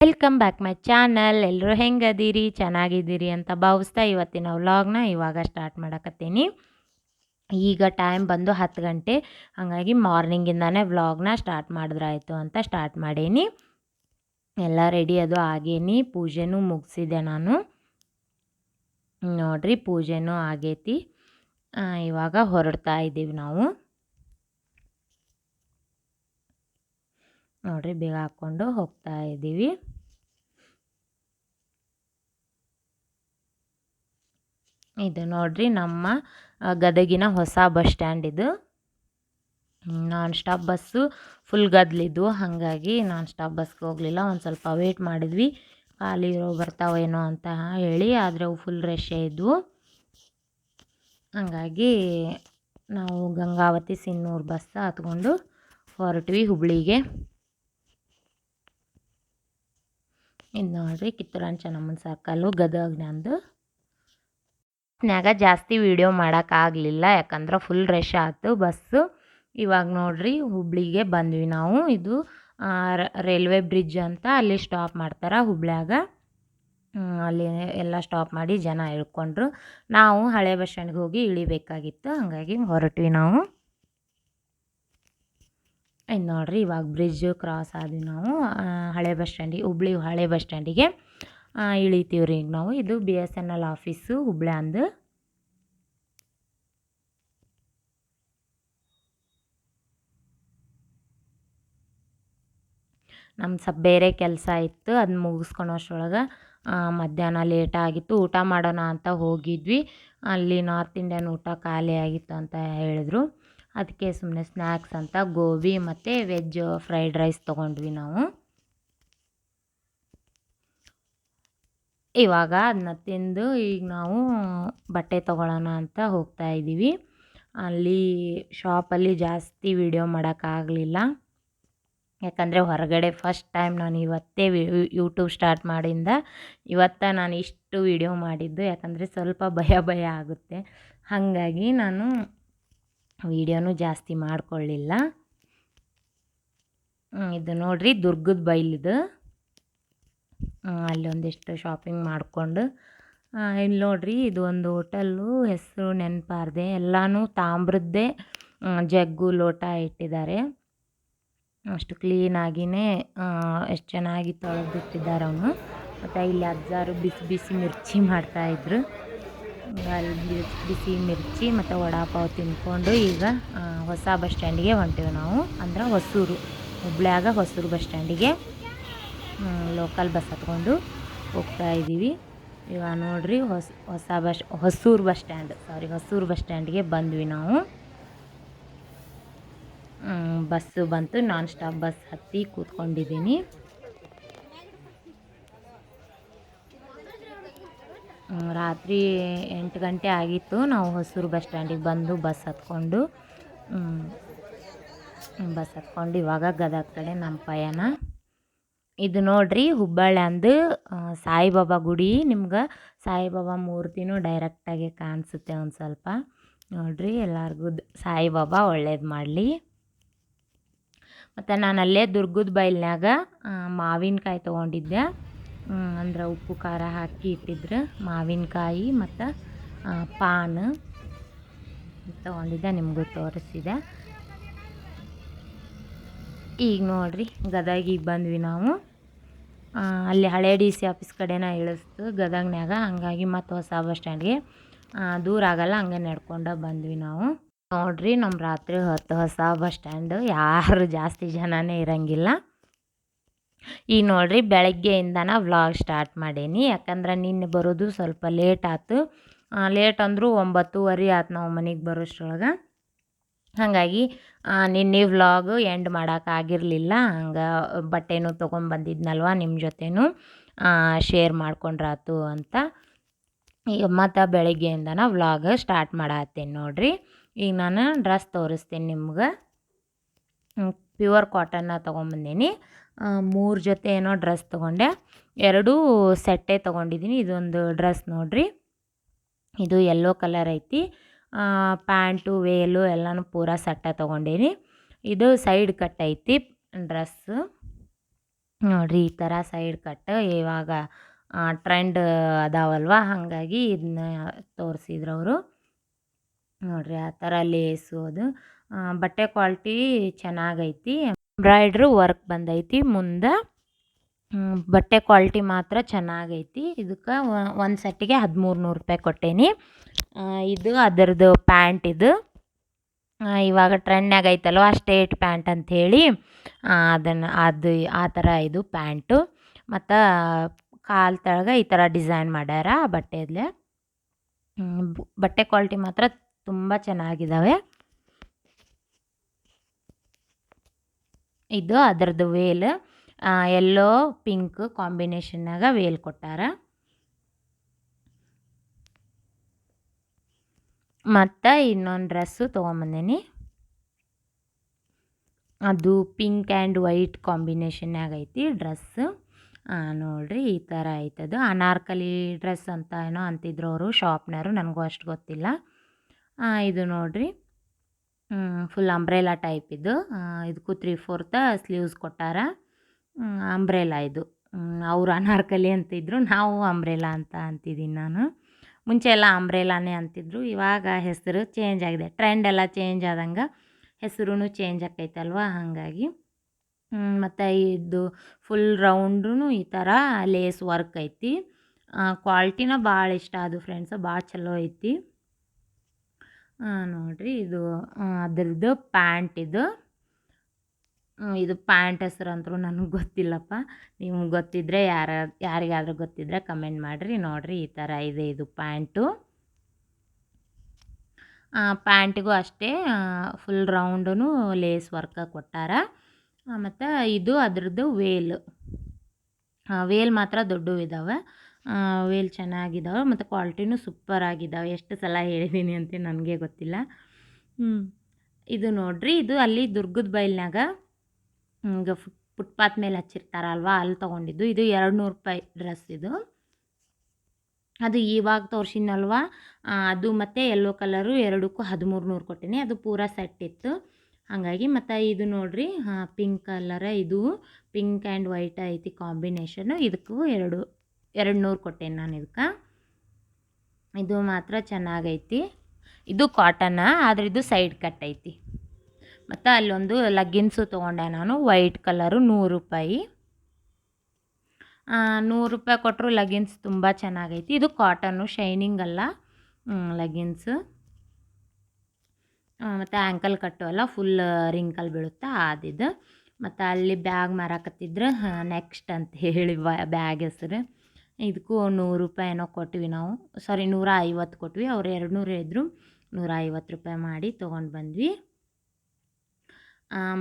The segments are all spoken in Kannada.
ವೆಲ್ಕಮ್ ಬ್ಯಾಕ್ ಮೈ ಚಾನಲ್ ಎಲ್ಲರೂ ಹೆಂಗದೀರಿ? ಚೆನ್ನಾಗಿದ್ದೀರಿ ಅಂತ ಭಾವಿಸ್ತಾ ಇವತ್ತಿನ ವ್ಲಾಗ್ನ ಇವಾಗ ಸ್ಟಾರ್ಟ್ ಮಾಡಕತ್ತೀನಿ. ಈಗ ಟೈಮ್ ಬಂದು ಹತ್ತು ಗಂಟೆ. ಹಾಗಾಗಿ ಮಾರ್ನಿಂಗಿಂದಾನೇ ವ್ಲಾಗ್ನ ಸ್ಟಾರ್ಟ್ ಮಾಡಿದ್ರಾಯಿತು ಅಂತ ಸ್ಟಾರ್ಟ್ ಮಾಡೀನಿ. ಎಲ್ಲ ರೆಡಿ ಅದು ಆಗೇನಿ. ಪೂಜೆನೂ ಮುಗಿಸಿದೆ ನಾನು. ನೋಡ್ರಿ ಪೂಜೆನೂ ಆಗೈತಿ. ಇವಾಗ ಹೊರಡ್ತಾ ಇದ್ದೀವಿ ನಾವು. ನೋಡ್ರಿ, ಬೇಗ ಹಾಕ್ಕೊಂಡು ಹೋಗ್ತಾ ಇದ್ದೀವಿ. ಇದು ನೋಡ್ರಿ ನಮ್ಮ ಗದಗಿನ ಹೊಸ ಬಸ್ ಸ್ಟ್ಯಾಂಡ್ ಇದು. ನಾನ್ ಸ್ಟಾಪ್ ಬಸ್ಸು ಫುಲ್ ಗದ್ಲಿದ್ದು ಹಾಗಾಗಿ ನಾನ್ ಸ್ಟಾಪ್ ಬಸ್ಗೆ ಹೋಗಲಿಲ್ಲ. ಒಂದು ಸ್ವಲ್ಪ ವೇಟ್ ಮಾಡಿದ್ವಿ. ಖಾಲಿ ಇರೋ ಬರ್ತಾವೇನೋ ಅಂತ ಹೇಳಿ ಆದರೆ ಅವು ಫುಲ್ ರಶ್ ಇದ್ವು ಹಾಗಾಗಿ ನಾವು ಗಂಗಾವತಿ ಸಿನ್ನೂರು ಬಸ್ ಹತ್ಕೊಂಡು ಹೊರಟ್ವಿ ಹುಬ್ಳಿಗೆ. ಇದು ನೋಡ್ರಿ ಕಿತ್ತೂರಾಂಚನಮ್ಮನ ಚೆನ್ನಮ್ಮನ ಸರ್ಕಲ್ಲು ಗದಗ್ನಂದು ನ್ಯಾಗ ಜಾಸ್ತಿ ವೀಡಿಯೋ ಮಾಡೋಕ್ಕಾಗಲಿಲ್ಲ ಯಾಕಂದ್ರೆ ಫುಲ್ ರಶ್ ಆಯ್ತು ಬಸ್ಸು ಇವಾಗ ನೋಡ್ರಿ ಹುಬ್ಳಿಗೆ ಬಂದ್ವಿ ನಾವು. ಇದು ರೈಲ್ವೆ ಬ್ರಿಡ್ಜ್ ಅಂತ ಅಲ್ಲಿ ಸ್ಟಾಪ್ ಮಾಡ್ತಾರೆ ಹುಬ್ಳ್ಯಾಗ. ಅಲ್ಲಿ ಎಲ್ಲ ಸ್ಟಾಪ್ ಮಾಡಿ ಜನ ಇಳ್ಕೊಂಡ್ರು. ನಾವು ಹಳೆ ಬಸ್ ಸ್ಟ್ಯಾಂಡ್ಗೆ ಹೋಗಿ ಇಳಿಬೇಕಾಗಿತ್ತು. ಹಾಗಾಗಿ ಹೊರಟ್ವಿ ನಾವು. ಇನ್ನು ನೋಡ್ರಿ ಇವಾಗ ಬ್ರಿಡ್ಜ್ ಕ್ರಾಸ್ ಆದ್ವಿ ನಾವು ಹಳೆ ಬಸ್ ಸ್ಟ್ಯಾಂಡಿಗೆ ಹುಬ್ಳಿ ಹಳೆ ಬಸ್ ಸ್ಟ್ಯಾಂಡಿಗೆ ಇಳಿತೀವಿ ರೀ ಈಗ ನಾವು. ಇದು B S N L office ಹುಬ್ಳ್ಯಾಂದು ನಮ್ಮ ಸ್ವಲ್ಪ ಬೇರೆ ಕೆಲಸ ಇತ್ತು ಅದನ್ನ ಮುಗಿಸ್ಕೊಳೋ ಅಷ್ಟ್ರೊಳಗೆ ಮಧ್ಯಾಹ್ನ ಲೇಟ್ ಆಗಿತ್ತು. ಊಟ ಮಾಡೋಣ ಅಂತ ಹೋಗಿದ್ವಿ. ಅಲ್ಲಿ ನಾರ್ತ್ ಇಂಡಿಯನ್ ಊಟ ಖಾಲಿ ಆಗಿತ್ತು ಅಂತ ಹೇಳಿದ್ರು. ಅದಕ್ಕೆ ಸುಮ್ಮನೆ ಸ್ನ್ಯಾಕ್ಸ್ ಅಂತ ಗೋಬಿ ಮತ್ತು ವೆಜ್ ಫ್ರೈಡ್ ರೈಸ್ ತೊಗೊಂಡ್ವಿ ನಾವು. ಇವಾಗ ಅದನ್ನ ತಿಂದು ಈಗ ನಾವು ಬಟ್ಟೆ ತೊಗೊಳ್ಳೋಣ ಅಂತ ಹೋಗ್ತಾ ಇದ್ದೀವಿ ಅಲ್ಲಿ ಶಾಪಲ್ಲಿ ಜಾಸ್ತಿ ವಿಡಿಯೋ ಮಾಡೋಕ್ಕಾಗಲಿಲ್ಲ ಯಾಕಂದರೆ ಹೊರಗಡೆ ಫಸ್ಟ್ ಟೈಮ್ ನಾನು ಇವತ್ತೇ ಯೂಟ್ಯೂಬ್ ಸ್ಟಾರ್ಟ್ ಮಾಡಿಂದ ಇವತ್ತ ನಾನು ಇಷ್ಟು ವಿಡಿಯೋ ಮಾಡಿದ್ದು. ಯಾಕಂದರೆ ಸ್ವಲ್ಪ ಭಯ ಭಯ ಆಗುತ್ತೆ. ಹಾಗಾಗಿ ನಾನು ವಿಡಿಯೋನೂ ಜಾಸ್ತಿ ಮಾಡಿಕೊಳ್ಳಿಲ್ಲ. ಇದು ನೋಡ್ರಿ ದುರ್ಗದ ಬೈಲಿದು. ಅಲ್ಲೊಂದಿಷ್ಟು ಶಾಪಿಂಗ್ ಮಾಡಿಕೊಂಡು ಇಲ್ಲಿ ನೋಡ್ರಿ ಇದು ಒಂದು ಹೋಟೆಲ್ಲು ಹೆಸರು ನೆನಪಾರ್ದೆ, ಎಲ್ಲನೂ ತಾಮ್ರದ್ದೇ ಜಗ್ಗು ಲೋಟ ಇಟ್ಟಿದ್ದಾರೆ. ಅಷ್ಟು ಕ್ಲೀನಾಗಿಯೇ ಎಷ್ಟು ಚೆನ್ನಾಗಿ ತೊಳೆದಿಟ್ಟಿದ್ದಾರೆ ಅವನು. ಮತ್ತು ಇಲ್ಲಿ ಅಜ್ಜಾರು ಬಿಸಿ ಬಿಸಿ ಮಿರ್ಚಿ ಮಾಡ್ತಾಯಿದ್ರು ಅಲ್ಲಿ ಬಿಸಿ ಬಿಸಿ ಮಿರ್ಚಿ ಮತ್ತು ವಡಾಪಾವ್ ತಿಂದ್ಕೊಂಡು ಈಗ ಹೊಸ ಬಸ್ ಸ್ಟ್ಯಾಂಡಿಗೆ ಹೊಂಟೇವೆ ನಾವು. ಅಂದ್ರೆ ಹೊಸೂರು, ಹುಬ್ಳ್ಯಾಗ ಹೊಸೂರು ಬಸ್ ಸ್ಟ್ಯಾಂಡಿಗೆ. ಲೋಕಲ್ ಬಸ್ ಹತ್ಕೊಂಡು ಹೋಗ್ತಾ ಇದ್ದೀವಿ. ಇವಾಗ ನೋಡ್ರಿ ಹೊಸ ಹೊಸ bus Hosur bus stand sorry Hosur bus ಸ್ಟ್ಯಾಂಡಿಗೆ ಬಂದ್ವಿ ನಾವು. ಬಸ್ಸು ಬಂತು ನಾನ್ ಸ್ಟಾಪ್ ಬಸ್ ಹತ್ತಿ ಕೂತ್ಕೊಂಡಿದ್ದೀನಿ. ರಾತ್ರಿ ಎಂಟು ಗಂಟೆ ಆಗಿತ್ತು, ನಾವು ಹೊಸೂರು ಬಸ್ ಸ್ಟ್ಯಾಂಡಿಗೆ ಬಂದು ಬಸ್ ಹತ್ಕೊಂಡು ಬಸ್ ಹತ್ಕೊಂಡು ಇವಾಗ ಗದಗ ಕಡೆ ನಮ್ಮ ಪಯಣ. ಇದು ನೋಡ್ರಿ ಹುಬ್ಬಳ್ಳಿಯಂದು ಸಾಯಿಬಾಬಾ ಗುಡಿ. ನಿಮ್ಗೆ ಸಾಯಿಬಾಬಾ ಮೂರ್ತಿನೂ ಡೈರೆಕ್ಟಾಗಿ ಕಾಣಿಸುತ್ತೆ ಒಂದು ಸ್ವಲ್ಪ. ನೋಡ್ರಿ ಎಲ್ಲರಿಗೂ ಸಾಯಿಬಾಬಾ ಒಳ್ಳೇದು ಮಾಡಲಿ. ಮತ್ತು ನಾನು ಅಲ್ಲೇ ದುರ್ಗದ ಬೈಲ್ನಾಗ ಮಾವಿನಕಾಯಿ ತೊಗೊಂಡಿದ್ದೆ. ಅಂದ್ರೆ ಉಪ್ಪು, ಖಾರ ಹಾಕಿ ಇಟ್ಟಿದ್ರು ಮಾವಿನಕಾಯಿ ಮತ್ತು ಪಾನ್ ತೊಗೊಂಡಿದ್ದೆ, ನಿಮಗೂ ತೋರಿಸಿದೆ. ಈಗ ನೋಡ್ರಿ ಗದಗಿಗೆ ಬಂದ್ವಿ ನಾವು. ಅಲ್ಲಿ ಹಳೆ ಡಿ ಸಿ ಆಫೀಸ್ ಕಡೆನ ಇಳಿಸ್ತು ಗದಗ್ನಾಗ ಹಂಗಾಗಿ ಮತ್ತು ಹೊಸ ಬಸ್ ಸ್ಟ್ಯಾಂಡ್ಗೆ ದೂರ ಆಗಲ್ಲ, ಹಂಗೆ ನಡ್ಕೊಂಡು ಬಂದ್ವಿ ನಾವು. ನೋಡ್ರಿ ನಮ್ಮ ರಾತ್ರಿ ಹೊತ್ತು ಹೊಸ ಬಸ್ ಸ್ಟ್ಯಾಂಡ್, ಯಾರು ಜಾಸ್ತಿ ಜನನೇ ಇರಂಗಿಲ್ಲ. ಈಗ ನೋಡ್ರಿ, ಬೆಳಗ್ಗೆಯಿಂದನ ವ್ಲಾಗ್ ಸ್ಟಾರ್ಟ್ ಮಾಡೀನಿ. ಯಾಕಂದ್ರೆ ನಿನ್ನೆ ಬರೋದು ಸ್ವಲ್ಪ ಲೇಟ್ ಆಯ್ತು ಲೇಟ್ ಅಂದರೂ ಒಂಬತ್ತುವರೆ ಆಯ್ತು ನಾವು ಮನೆಗೆ ಬರೋಷ್ರೊಳಗೆ ಹಾಗಾಗಿ ನಿನ್ನೆ ವ್ಲಾಗು ಎಂಡ್ ಮಾಡೋಕ್ಕಾಗಿರಲಿಲ್ಲ ಹಂಗೆ ಬಟ್ಟೆನೂ ತೊಗೊಂಬಂದಿದ್ನಲ್ವ ನಿಮ್ಮ ಜೊತೆನೂ. ಶೇರ್ ಮಾಡ್ಕೊಂಡ್ರಾತು ಅಂತ. ಈಗ ಮತ್ತು ಬೆಳಗ್ಗೆಯಿಂದನ ವ್ಲಾಗ್ ಸ್ಟಾರ್ಟ್ ಮಾಡತ್ತೀನಿ ನೋಡಿರಿ. ಈಗ ನಾನು ಡ್ರೆಸ್ ತೋರಿಸ್ತೀನಿ ನಿಮ್ಗೆ. ಪ್ಯೂರ್ ಕಾಟನ್ನ ತೊಗೊಂಬಂದೀನಿ ಮೂರು ಜೊತೆ ಏನೋ ಡ್ರೆಸ್ ತೊಗೊಂಡೆ. ಎರಡೂ ಸೆಟ್ಟೇ ತೊಗೊಂಡಿದ್ದೀನಿ ಇದೊಂದು ಡ್ರೆಸ್ ನೋಡಿರಿ. ಇದು ಯೆಲ್ಲೋ ಕಲರ್ ಐತಿ. ಪ್ಯಾಂಟು, ವೇಲು ಎಲ್ಲನೂ ಪೂರ ಸೆಟ್ಟ ತೊಗೊಂಡೀನಿ. ಇದು ಸೈಡ್ ಕಟ್ ಐತಿ ಡ್ರೆಸ್ಸು ನೋಡಿರಿ ಈ ಥರ ಸೈಡ್ ಕಟ್. ಇವಾಗ ಟ್ರೆಂಡ್ ಅದಾವಲ್ವ? ಹಾಗಾಗಿ ಇದನ್ನ ತೋರಿಸಿದ್ರು ಅವರು. ನೋಡಿರಿ ಆ ಥರ ಲೇಸು ಅದು. ಬಟ್ಟೆ ಕ್ವಾಲಿಟಿ ಚೆನ್ನಾಗೈತಿ. ಎಂಬ್ರಾಯ್ಡ್ರು ವರ್ಕ್ ಬಂದೈತಿ ಮುಂದೆ. ಬಟ್ಟೆ ಕ್ವಾಲಿಟಿ ಮಾತ್ರ ಚೆನ್ನಾಗೈತಿ. ಇದಕ್ಕೆ ಒಂದು ಸೆಟ್ಟಿಗೆ ಹದಿಮೂರು ನೂರು ರೂಪಾಯಿ ಕೊಟ್ಟೇನಿ. ಇದು ಅದರದ್ದು ಪ್ಯಾಂಟ್ ಇದು. ಇವಾಗ ಟ್ರೆಂಡ್ನಾಗ ಐತಲ್ವ ಸ್ಟೇಟ್ ಪ್ಯಾಂಟ್ ಅಂಥೇಳಿ ಅದನ್ನು, ಅದು, ಆ ಥರ ಇದು ಪ್ಯಾಂಟು. ಮತ್ತು ಕಾಲು ತಳಗ ಈ ಥರ ಡಿಸೈನ್ ಮಾಡ್ಯಾರ ಬಟ್ಟೆಯಲ್ಲೇ ಬಟ್ಟೆ ಕ್ವಾಲಿಟಿ ಮಾತ್ರ ತುಂಬ ಚೆನ್ನಾಗಿದ್ದಾವೆ ಇದು ಅದರದ್ದು ವೇಲ್. ಎಲ್ಲೋ ಪಿಂಕ್ ಕಾಂಬಿನೇಷನ್ನಾಗ ವೇಲ್ ಕೊಟ್ಟಾರ. ಮತ್ತು ಇನ್ನೊಂದು ಡ್ರೆಸ್ಸು ತೊಗೊಂಬಂದೇನಿ. ಅದು ಪಿಂಕ್ ಆ್ಯಂಡ್ ವೈಟ್ ಕಾಂಬಿನೇಷನ್ನಾಗ ಐತಿ ಡ್ರೆಸ್ ನೋಡಿರಿ ಈ ಥರ ಐತದು ಅನಾರ್ಕಲಿ ಡ್ರೆಸ್ ಅಂತ ಏನೋ ಅಂತಿದ್ರು ಅವರು ಶಾಪ್ನವರು ನನಗೂ ಅಷ್ಟು ಗೊತ್ತಿಲ್ಲ. ಇದು ನೋಡಿರಿ. ಫುಲ್ ಅಂಬ್ರೆಲಾ ಟೈಪ್ ಇದು. ಇದಕ್ಕೂ ತ್ರೀ ಫೋರ್ತ್ ಸ್ಲೀವ್ಸ್ ಕೊಟ್ಟಾರ. ಅಂಬ್ರೆಲಾ ಇದು. ಅವರು ಅನಾರ್ಕಲಿ ಅಂತಿದ್ರು, ನಾವು ಅಂಬ್ರೆಲ ಅಂತ ಅಂತಿದ್ದೀನಿ ನಾನು. ಮುಂಚೆ ಎಲ್ಲ ಅಂಬ್ರೆಲಾನೇ ಅಂತಿದ್ರು, ಇವಾಗ ಹೆಸರು ಚೇಂಜ್ ಆಗಿದೆ. ಟ್ರೆಂಡ್ ಎಲ್ಲ ಚೇಂಜ್ ಆದಂಗೆ ಹೆಸರು ಚೇಂಜ್ ಆಕೈತಲ್ವ ಹಾಗಾಗಿ. ಮತ್ತು ಇದು ಫುಲ್ ರೌಂಡೂ ಈ ಥರ ಲೇಸ್ ವರ್ಕ್ ಐತಿ. ಕ್ವಾಲಿಟಿನ ಭಾಳ ಇಷ್ಟ ಅದು ಫ್ರೆಂಡ್ಸ್ ಭಾಳ ಚಲೋ ಐತಿ. ನೋಡಿರಿ ಇದು ಅದರದ್ದು ಪ್ಯಾಂಟ್ ಇದು. ಇದು ಪ್ಯಾಂಟ್ ಹೆಸರು ಅಂತೂ ನನಗೆ ಗೊತ್ತಿಲ್ಲಪ್ಪ. ನಿಮ್ಗೆ ಗೊತ್ತಿದ್ದರೆ ಯಾರ, ಯಾರಿಗಾದ್ರೂ ಗೊತ್ತಿದ್ದರೆ ಕಮೆಂಟ್ ಮಾಡಿರಿ. ನೋಡಿರಿ ಈ ಥರ ಇದೆ ಇದು ಪ್ಯಾಂಟು. ಪ್ಯಾಂಟಿಗೂ ಅಷ್ಟೇ ಫುಲ್ ರೌಂಡೂ ಲೇಸ್ ವರ್ಕ ಕೊಟ್ಟಾರ. ಮತ್ತು ಇದು ಅದ್ರದ್ದು ವೇಲ್. ವೇಲ್ ಮಾತ್ರ ದೊಡ್ಡವು ಇದ್ದಾವೆ ವೇಲ್ ಚೆನ್ನಾಗಿದ್ದಾವೆ ಮತ್ತು ಕ್ವಾಲಿಟಿನೂ ಸೂಪರ್ ಆಗಿದ್ದಾವೆ ಎಷ್ಟು ಸಲ ಹೇಳಿದ್ದೀನಿ ಅಂತ ನನಗೆ ಗೊತ್ತಿಲ್ಲ. ಇದು ನೋಡಿರಿ, ಇದು ಅಲ್ಲಿ ದುರ್ಗದ ಬೈಲ್ನಾಗ ಈಗ ಫುಟ್ಪಾತ್ ಮೇಲೆ ಹಚ್ಚಿರ್ತಾರಲ್ವ, ಅಲ್ಲಿ ತೊಗೊಂಡಿದ್ದು. ಇದು ಎರಡು ನೂರು ರೂಪಾಯಿ ಡ್ರೆಸ್ ಇದು. ಅದು ಇವಾಗ ತೋರಿಸಿನಲ್ವ ಅದು ಮತ್ತು ಯೆಲ್ಲೋ ಕಲರು ಎರಡಕ್ಕೂ ಹದಿಮೂರು ನೂರು ಕೊಟ್ಟಿನಿ. ಅದು ಪೂರ ಸೆಟ್ ಇತ್ತು. ಹಾಗಾಗಿ ಮತ್ತು ಇದು ನೋಡಿರಿ ಪಿಂಕ್ ಕಲರ ಇದು ಪಿಂಕ್ ಆ್ಯಂಡ್ ವೈಟ್ ಐತಿ ಕಾಂಬಿನೇಷನು ಇದಕ್ಕೂ ಎರಡು ಎರಡು ನೂರು ಕೊಟ್ಟೇನೆ ನಾನು ಇದಕ್ಕೆ. ಇದು ಮಾತ್ರ ಚೆನ್ನಾಗೈತಿ. ಇದು ಕಾಟನ ಆದರೆ ಇದು ಸೈಡ್ ಕಟ್ ಐತಿ. ಮತ್ತು ಅಲ್ಲೊಂದು ಲಗ್ಗಿನ್ಸು ತೊಗೊಂಡೆ ನಾನು ವೈಟ್ ಕಲರು ನೂರು ರೂಪಾಯಿ. ನೂರು ರೂಪಾಯಿ ಕೊಟ್ಟರು ಲಗಿನ್ಸ್ ತುಂಬ ಚೆನ್ನಾಗೈತಿ. ಇದು ಕಾಟನ್ನು ಶೈನಿಂಗ್ ಅಲ್ಲ. ಲಗಿನ್ಸ್ ಮತ್ತು ಆ್ಯಂಕಲ್ ಕಟ್ಟು ಅಲ್ಲ ಫುಲ್ ರಿಂಕಲ್ ಬೀಳುತ್ತೆ ಆದಿದ್ದು ಮತ್ತು ಅಲ್ಲಿ ಬ್ಯಾಗ್ ಮಾರಾಕತ್ತಿದ್ರು ನೆಕ್ಸ್ಟ್ ಅಂತ ಹೇಳಿ ಬ್ಯಾಗ್ ಹೆಸರು. ಇದಕ್ಕೂ ನೂರು ರೂಪಾಯಿ ಏನೋ ಕೊಟ್ವಿ ನಾವು. ಸಾರಿ ನೂರ ಐವತ್ತು ಕೊಟ್ವಿ. ಅವ್ರು ಎರಡು ನೂರು ಇದ್ದರು ನೂರ ಐವತ್ತು ರೂಪಾಯಿ ಮಾಡಿ ತೊಗೊಂಡು ಬಂದ್ವಿ.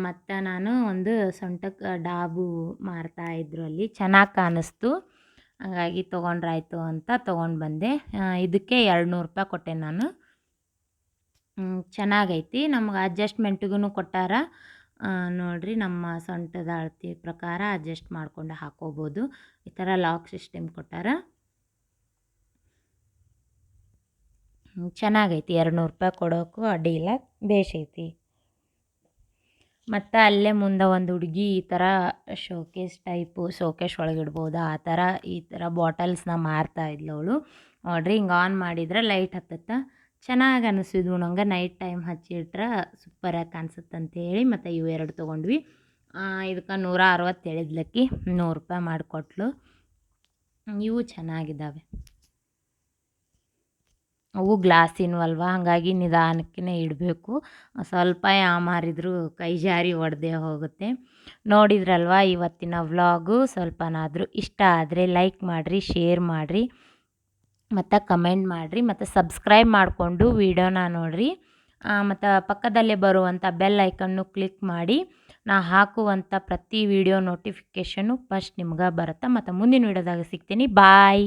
ಮತ್ತು ನಾನು ಒಂದು ಸೊಂಟಕ್ಕೆ ಡಾಬು ಮಾರ್ತಾಯಿದ್ರು ಅಲ್ಲಿ. ಚೆನ್ನಾಗಿ ಕಾಣಿಸ್ತು ಹಾಗಾಗಿ ತೊಗೊಂಡ್ರಾಯ್ತು ಅಂತ ತೊಗೊಂಡು ಬಂದೆ. ಇದಕ್ಕೆ ಎರಡು ನೂರು ರೂಪಾಯಿ ಕೊಟ್ಟೆ ನಾನು. ಚೆನ್ನಾಗೈತಿ. ನಮ್ಗೆ ಅಡ್ಜಸ್ಟ್ಮೆಂಟಿಗೂ ಕೊಟ್ಟಾರ. ನೋಡಿರಿ ನಮ್ಮ ಸೊಂಟದ ಅಳತಿ ಪ್ರಕಾರ ಅಡ್ಜಸ್ಟ್ ಮಾಡಿಕೊಂಡು ಹಾಕೋಬೋದು. ಈ ಥರ ಲಾಕ್ ಸಿಸ್ಟಮ್ ಕೊಟ್ಟಾರ. ಚೆನ್ನಾಗೈತಿ. ಎರಡು ನೂರು ರೂಪಾಯಿ ಕೊಡೋಕ್ಕೂ ಅಡ್ಡಿ ಇಲ್ಲ. ಬೇಷೈತಿ ಮತ್ತು ಅಲ್ಲೇ ಮುಂದೆ ಒಂದು ಹುಡುಗಿ ಈ ಥರ ಶೋಕೇಸ್ ಟೈಪು ಶೋಕೇಶ್ ಒಳಗೆ ಇಡ್ಬೋದು ಆ ಥರ ಈ ಥರ ಬಾಟಲ್ಸ್ನ ಮಾರ್ತಾ ಇದ್ಲು ಅವಳು. ನೋಡ್ರಿ ಹಿಂಗೆ ಆನ್ ಮಾಡಿದ್ರೆ ಲೈಟ್ ಹತ್ತತ್ತೆ? ಚೆನ್ನಾಗಿ ಅನಿಸಿದ್ವು. ನಂಗೆ ನೈಟ್ ಟೈಮ್ ಹಚ್ಚಿಟ್ರೆ ಸೂಪರಾಗಿ ಕಾಣಿಸುತ್ತೆ ಅಂತೇಳಿ ಮತ್ತು ಇವು ಎರಡು ತೊಗೊಂಡ್ವಿ. ಇದಕ್ಕೆ ನೂರ ಅರವತ್ತು ಹೇಳಿದ್ಲಕ್ಕಿ ನೂರು ರೂಪಾಯಿ ಮಾಡಿಕೊಟ್ಲು. ಇವು ಚೆನ್ನಾಗಿದ್ದಾವೆ ಅವು ಗ್ಲಾಸಿನವು ಅಲ್ವಾ? ಹಾಗಾಗಿ ನಿಧಾನಕ್ಕೆ ಇಡಬೇಕು. ಸ್ವಲ್ಪ ಯಾಮಾರಿದ್ರು ಕೈ ಜಾರಿ ಒಡೆದೇ ಹೋಗುತ್ತೆ. ನೋಡಿದ್ರಲ್ವ ಇವತ್ತಿನ ವ್ಲಾಗು? ಸ್ವಲ್ಪನಾದರೂ ಇಷ್ಟ ಆದರೆ ಲೈಕ್ ಮಾಡಿರಿ, ಶೇರ್ ಮಾಡಿರಿ, ಮತ್ತು ಕಮೆಂಟ್ ಮಾಡಿರಿ, ಮತ್ತು ಸಬ್ಸ್ಕ್ರೈಬ್ ಮಾಡಿಕೊಂಡು ವಿಡಿಯೋನ ನೋಡಿರಿ. ಮತ್ತು ಪಕ್ಕದಲ್ಲೇ ಬರುವಂಥ ಬೆಲ್ ಐಕನ್ನು ಕ್ಲಿಕ್ ಮಾಡಿ. ನಾ ಹಾಕುವಂಥ ಪ್ರತಿ ವಿಡಿಯೋ ನೋಟಿಫಿಕೇಷನ್ನು ಫಸ್ಟ್ ನಿಮ್ಗೆ ಬರುತ್ತೆ. ಮತ್ತು ಮುಂದಿನ ವಿಡಿಯೋದಾಗ ಸಿಗ್ತೀನಿ. ಬಾಯ್!